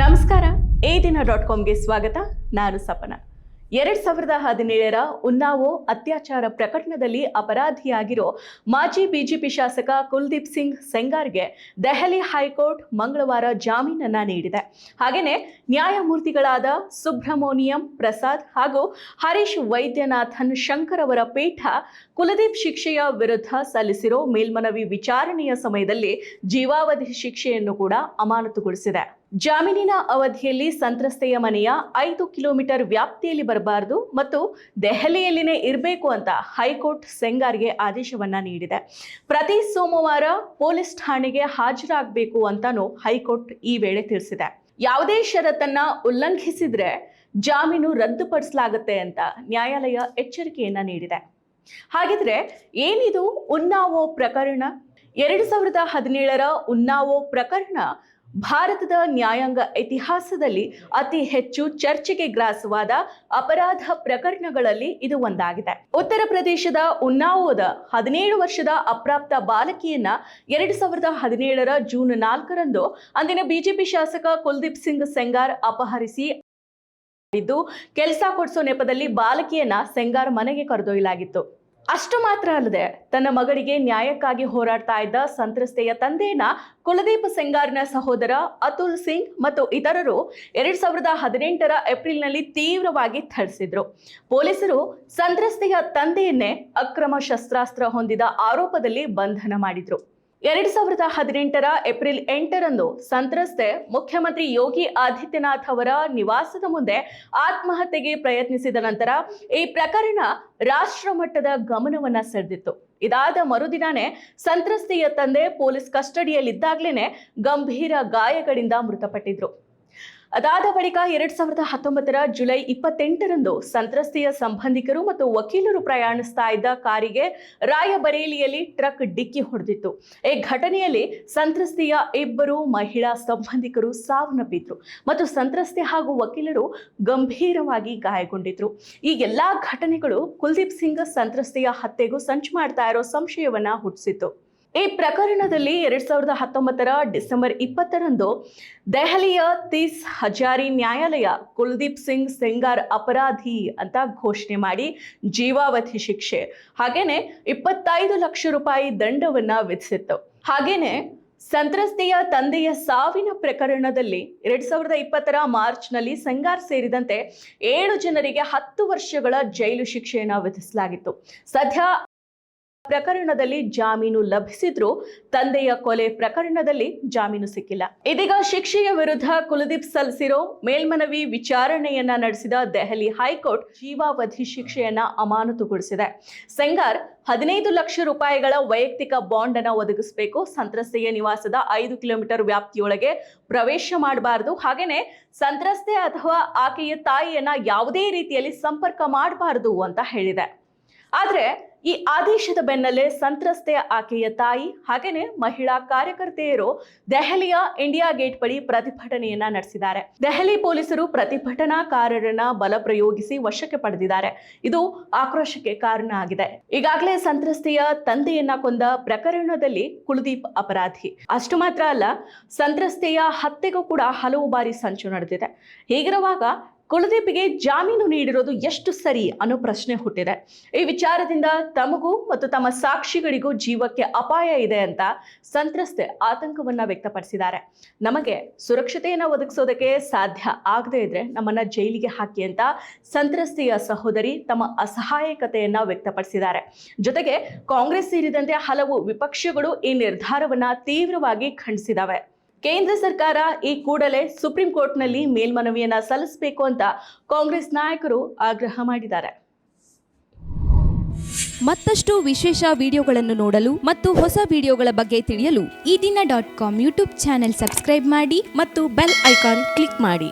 ನಮಸ್ಕಾರ. ಈ ದಿನ ಡಾಟ್ ಕಾಮ್ಗೆ ಸ್ವಾಗತ. ನಾನು ಸಪನ. ಎರಡ್ ಸಾವಿರದ ಹದಿನೇಳರ ಉನ್ನಾವೋ ಅತ್ಯಾಚಾರ ಪ್ರಕರಣದಲ್ಲಿ ಅಪರಾಧಿಯಾಗಿರೋ ಮಾಜಿ ಬಿಜೆಪಿ ಶಾಸಕ ಕುಲ್ದೀಪ್ ಸಿಂಗ್ ಸೆಂಗಾರ್ಗೆ ದೆಹಲಿ ಹೈಕೋರ್ಟ್ ಮಂಗಳವಾರ ಜಾಮೀನನ್ನ ನೀಡಿದೆ. ಹಾಗೆಯೇ ನ್ಯಾಯಮೂರ್ತಿಗಳಾದ ಸುಬ್ರಹ್ಮಣ್ಯಂ ಪ್ರಸಾದ್ ಹಾಗೂ ಹರೀಶ್ ವೈದ್ಯನಾಥನ್ ಶಂಕರ್ ಅವರ ಪೀಠ ಕುಲದೀಪ್ ಶಿಕ್ಷೆಯ ವಿರುದ್ಧ ಸಲ್ಲಿಸಿರೋ ಮೇಲ್ಮನವಿ ವಿಚಾರಣೆಯ ಸಮಯದಲ್ಲಿ ಜೀವಾವಧಿ ಶಿಕ್ಷೆಯನ್ನು ಕೂಡ ಅಮಾನತುಗೊಳಿಸಿದೆ. ಜಾಮೀನಿನ ಅವಧಿಯಲ್ಲಿ ಸಂತ್ರಸ್ತೆಯ ಮನೆಯ ಐದು ಕಿಲೋಮೀಟರ್ ವ್ಯಾಪ್ತಿಯಲ್ಲಿ ಬರಬಾರದು ಮತ್ತು ದೆಹಲಿಯಲ್ಲಿನೇ ಇರಬೇಕು ಅಂತ ಹೈಕೋರ್ಟ್ ಸೆಂಗಾರ್ಗೆ ಆದೇಶವನ್ನ ನೀಡಿದೆ. ಪ್ರತಿ ಸೋಮವಾರ ಪೊಲೀಸ್ ಠಾಣೆಗೆ ಹಾಜರಾಗಬೇಕು ಅಂತಾನೂ ಹೈಕೋರ್ಟ್ ಈ ವೇಳೆ ತಿಳಿಸಿದೆ. ಯಾವುದೇ ಷರತ್ತನ್ನ ಉಲ್ಲಂಘಿಸಿದ್ರೆ ಜಾಮೀನು ರದ್ದುಪಡಿಸಲಾಗುತ್ತೆ ಅಂತ ನ್ಯಾಯಾಲಯ ಎಚ್ಚರಿಕೆಯನ್ನ ನೀಡಿದೆ. ಹಾಗಿದ್ರೆ ಏನಿದು ಉನ್ನಾವೋ ಪ್ರಕರಣ? ಎರಡು ಸಾವಿರದ ಹದಿನೇಳರ ಉನ್ನಾವೋ ಪ್ರಕರಣ ಭಾರತದ ನ್ಯಾಯಾಂಗ ಇತಿಹಾಸದಲ್ಲಿ ಅತಿ ಹೆಚ್ಚು ಚರ್ಚೆಗೆ ಗ್ರಾಸವಾದ ಅಪರಾಧ ಪ್ರಕರಣಗಳಲ್ಲಿ ಇದು ಒಂದಾಗಿದೆ. ಉತ್ತರ ಪ್ರದೇಶದ ಉನ್ನಾವೋದ ಹದಿನೇಳು ವರ್ಷದ ಅಪ್ರಾಪ್ತ ಬಾಲಕಿಯನ್ನ ಎರಡು ಸಾವಿರದ ಹದಿನೇಳರ ಜೂನ್ ನಾಲ್ಕರಂದು ಅಂದಿನ ಬಿಜೆಪಿ ಶಾಸಕ ಕುಲ್ದೀಪ್ ಸಿಂಗ್ ಸೆಂಗಾರ್ ಅಪಹರಿಸಿ ಕೆಲಸ ಕೊಡಿಸೋ ನೆಪದಲ್ಲಿ ಬಾಲಕಿಯನ್ನ ಸೆಂಗಾರ್ ಮನೆಗೆ ಕರೆದೊಯ್ಯಲಾಗಿತ್ತು. ಅಷ್ಟು ಮಾತ್ರ ಅಲ್ಲದೆ ತನ್ನ ಮಗಳಿಗೆ ನ್ಯಾಯಕ್ಕಾಗಿ ಹೋರಾಡ್ತಾ ಇದ್ದ ಸಂತ್ರಸ್ತೆಯ ತಂದೆಯನ್ನ ಕುಲದೀಪ್ ಸೆಂಗಾರ್ನ ಸಹೋದರ ಅತುಲ್ ಸಿಂಗ್ ಮತ್ತು ಇತರರು ಎರಡ್ ಸಾವಿರದ ಹದಿನೆಂಟರ ಏಪ್ರಿಲ್ನಲ್ಲಿ ತೀವ್ರವಾಗಿ ಥಳಿಸಿದ್ರು. ಪೊಲೀಸರು ಸಂತ್ರಸ್ತೆಯ ತಂದೆಯನ್ನೇ ಅಕ್ರಮ ಶಸ್ತ್ರಾಸ್ತ್ರ ಹೊಂದಿದ ಆರೋಪದಲ್ಲಿ ಬಂಧನ ಮಾಡಿದ್ರು. ಎರಡ್ ಸಾವಿರದ ಹದಿನೆಂಟರ ಏಪ್ರಿಲ್ ಎಂಟರಂದು ಸಂತ್ರಸ್ತೆ ಮುಖ್ಯಮಂತ್ರಿ ಯೋಗಿ ಆದಿತ್ಯನಾಥ್ ಅವರ ನಿವಾಸದ ಮುಂದೆ ಆತ್ಮಹತ್ಯೆಗೆ ಪ್ರಯತ್ನಿಸಿದ ನಂತರ ಈ ಪ್ರಕರಣ ರಾಷ್ಟ್ರ ಮಟ್ಟದ ಗಮನವನ್ನ ಸೆಳೆದಿತ್ತು. ಇದಾದ ಮರುದಿನಾನೇ ಸಂತ್ರಸ್ತೆಯ ತಂದೆ ಪೊಲೀಸ್ ಕಸ್ಟಡಿಯಲ್ಲಿದ್ದಾಗಲೇ ಗಂಭೀರ ಗಾಯಗಳಿಂದ ಮೃತಪಟ್ಟಿದ್ರು. ಅದಾದ ಬಳಿಕ ಎರಡ್ ಸಾವಿರದ ಹತ್ತೊಂಬತ್ತರ ಜುಲೈ ಇಪ್ಪತ್ತೆಂಟರಂದು ಸಂತ್ರಸ್ತೆಯ ಸಂಬಂಧಿಕರು ಮತ್ತು ವಕೀಲರು ಪ್ರಯಾಣಿಸ್ತಾ ಇದ್ದ ಕಾರಿಗೆ ರಾಯಬರೇಲಿಯಲ್ಲಿ ಟ್ರಕ್ ಡಿಕ್ಕಿ ಹೊಡೆದಿತ್ತು. ಈ ಘಟನೆಯಲ್ಲಿ ಸಂತ್ರಸ್ತೆಯ ಇಬ್ಬರು ಮಹಿಳಾ ಸಂಬಂಧಿಕರು ಸಾವನ್ನಪ್ಪಿದ್ರು ಮತ್ತು ಸಂತ್ರಸ್ತೆ ಹಾಗೂ ವಕೀಲರು ಗಂಭೀರವಾಗಿ ಗಾಯಗೊಂಡಿದ್ರು. ಈ ಎಲ್ಲಾ ಘಟನೆಗಳು ಕುಲ್ದೀಪ್ ಸಿಂಗ್ ಸಂತ್ರಸ್ತೆಯ ಹತ್ಯೆಗೂ ಸಂಚು ಮಾಡ್ತಾ ಇರೋ ಸಂಶಯವನ್ನ ಹುಟ್ಟಿಸಿತ್ತು. ಈ ಪ್ರಕರಣದಲ್ಲಿ ಎರಡ್ ಸಾವಿರದ ಹತ್ತೊಂಬತ್ತರ ಡಿಸೆಂಬರ್ ಇಪ್ಪತ್ತರಂದು ದೆಹಲಿಯ ತೀಸ್ ಹಜಾರಿ ನ್ಯಾಯಾಲಯ ಕುಲ್ದೀಪ್ ಸಿಂಗ್ ಸೆಂಗಾರ್ ಅಪರಾಧಿ ಅಂತ ಘೋಷಣೆ ಮಾಡಿ ಜೀವಾವಧಿ ಶಿಕ್ಷೆ. ಹಾಗೇನೆ ಇಪ್ಪತ್ತೈದು ಲಕ್ಷ ರೂಪಾಯಿ ದಂಡವನ್ನ ವಿಧಿಸಿತ್ತು. ಹಾಗೇನೆ ಸಂತ್ರಸ್ತೆಯ ತಂದೆಯ ಸಾವಿನ ಪ್ರಕರಣದಲ್ಲಿ ಎರಡ್ ಸಾವಿರದ ಇಪ್ಪತ್ತರ ಮಾರ್ಚ್ನಲ್ಲಿ ಸೆಂಗಾರ್ ಸೇರಿದಂತೆ ಏಳು ಜನರಿಗೆ ಹತ್ತು ವರ್ಷಗಳ ಜೈಲು ಶಿಕ್ಷೆಯನ್ನು ವಿಧಿಸಲಾಗಿತ್ತು. ಸದ್ಯ ಪ್ರಕರಣದಲ್ಲಿ ಜಾಮೀನು ಲಭಿಸಿದ್ರೂ ತಂದೆಯ ಕೊಲೆ ಪ್ರಕರಣದಲ್ಲಿ ಜಾಮೀನು ಸಿಕ್ಕಿಲ್ಲ. ಇದೀಗ ಶಿಕ್ಷೆಯ ವಿರುದ್ಧ ಕುಲದೀಪ್ ಸಲ್ಲಿಸಿರೋ ಮೇಲ್ಮನವಿ ವಿಚಾರಣೆಯನ್ನ ನಡೆಸಿದ ದೆಹಲಿ ಹೈಕೋರ್ಟ್ ಜೀವಾವಧಿ ಶಿಕ್ಷೆಯನ್ನ ಅಮಾನತುಗೊಳಿಸಿದೆ. ಸೆಂಗಾರ್ ಹದಿನೈದು ಲಕ್ಷ ರೂಪಾಯಿಗಳ ವೈಯಕ್ತಿಕ ಬಾಂಡ್ ಅನ್ನ ಒದಗಿಸಬೇಕು. ಸಂತ್ರಸ್ತೆಯ ನಿವಾಸದ ಐದು ಕಿಲೋಮೀಟರ್ ವ್ಯಾಪ್ತಿಯೊಳಗೆ ಪ್ರವೇಶ ಮಾಡಬಾರದು. ಹಾಗೇನೆ ಸಂತ್ರಸ್ತೆ ಅಥವಾ ಆಕೆಯ ತಾಯಿಯನ್ನ ಯಾವುದೇ ರೀತಿಯಲ್ಲಿ ಸಂಪರ್ಕ ಮಾಡಬಾರದು ಅಂತ ಹೇಳಿದೆ. ಆದ್ರೆ ಈ ಆದೇಶದ ಬೆನ್ನಲ್ಲೇ ಸಂತ್ರಸ್ತೆಯ ಆಕೆಯ ತಾಯಿ ಹಾಗೇನೆ ಮಹಿಳಾ ಕಾರ್ಯಕರ್ತೆಯರು ದೆಹಲಿಯ ಇಂಡಿಯಾ ಗೇಟ್ ಬಳಿ ಪ್ರತಿಭಟನೆಯನ್ನ ನಡೆಸಿದ್ದಾರೆ. ದೆಹಲಿ ಪೊಲೀಸರು ಪ್ರತಿಭಟನಾಕಾರರನ್ನ ಬಲ ಪ್ರಯೋಗಿಸಿ ವಶಕ್ಕೆ ಪಡೆದಿದ್ದಾರೆ. ಇದು ಆಕ್ರೋಶಕ್ಕೆ ಕಾರಣ ಆಗಿದೆ. ಈಗಾಗಲೇ ಸಂತ್ರಸ್ತೆಯ ತಂದೆಯನ್ನ ಕೊಂದ ಪ್ರಕರಣದಲ್ಲಿ ಕುಲದೀಪ್ ಅಪರಾಧಿ. ಅಷ್ಟು ಮಾತ್ರ ಅಲ್ಲ, ಸಂತ್ರಸ್ತೆಯ ಹತ್ಯೆಗೂ ಕೂಡ ಹಲವು ಬಾರಿ ಸಂಚು ನಡೆದಿದೆ. ಹೀಗಿರುವಾಗ ಕುಲದೀಪಿಗೆ ಜಾಮೀನು ನೀಡಿರೋದು ಎಷ್ಟು ಸರಿ ಅನ್ನೋ ಪ್ರಶ್ನೆ ಹುಟ್ಟಿದೆ. ಈ ವಿಚಾರದಿಂದ ತಮಗೂ ಮತ್ತು ತಮ್ಮ ಸಾಕ್ಷಿಗಳಿಗೂ ಜೀವಕ್ಕೆ ಅಪಾಯ ಇದೆ ಅಂತ ಸಂತ್ರಸ್ತೆ ಆತಂಕವನ್ನ ವ್ಯಕ್ತಪಡಿಸಿದ್ದಾರೆ. ನಮಗೆ ಸುರಕ್ಷತೆಯನ್ನು ಒದಗಿಸೋದಕ್ಕೆ ಸಾಧ್ಯ ಆಗದೇ ಇದ್ರೆ ನಮ್ಮನ್ನ ಜೈಲಿಗೆ ಹಾಕಿ ಅಂತ ಸಂತ್ರಸ್ತೆಯ ಸಹೋದರಿ ತಮ್ಮ ಅಸಹಾಯಕತೆಯನ್ನ ವ್ಯಕ್ತಪಡಿಸಿದ್ದಾರೆ. ಜೊತೆಗೆ ಕಾಂಗ್ರೆಸ್ ಸೇರಿದಂತೆ ಹಲವು ವಿಪಕ್ಷಗಳು ಈ ನಿರ್ಧಾರವನ್ನ ತೀವ್ರವಾಗಿ ಖಂಡಿಸಿದಾವೆ. ಕೇಂದ್ರ ಸರ್ಕಾರ ಈ ಕೂಡಲೇ ಸುಪ್ರೀಂ ಕೋರ್ಟ್ನಲ್ಲಿ ಮೇಲ್ಮನವಿಯನ್ನ ಸಲ್ಲಿಸಬೇಕು ಅಂತ ಕಾಂಗ್ರೆಸ್ ನಾಯಕರು ಆಗ್ರಹ ಮಾಡಿದ್ದಾರೆ. ಮತ್ತಷ್ಟು ವಿಶೇಷ ವಿಡಿಯೋಗಳನ್ನು ನೋಡಲು ಮತ್ತು ಹೊಸ ವಿಡಿಯೋಗಳ ಬಗ್ಗೆ ತಿಳಿಯಲು ಈ ದಿನ dot com YouTube channel subscribe ಮಾಡಿ ಮತ್ತು ಬೆಲ್ ಐಕಾನ್ ಕ್ಲಿಕ್ ಮಾಡಿ.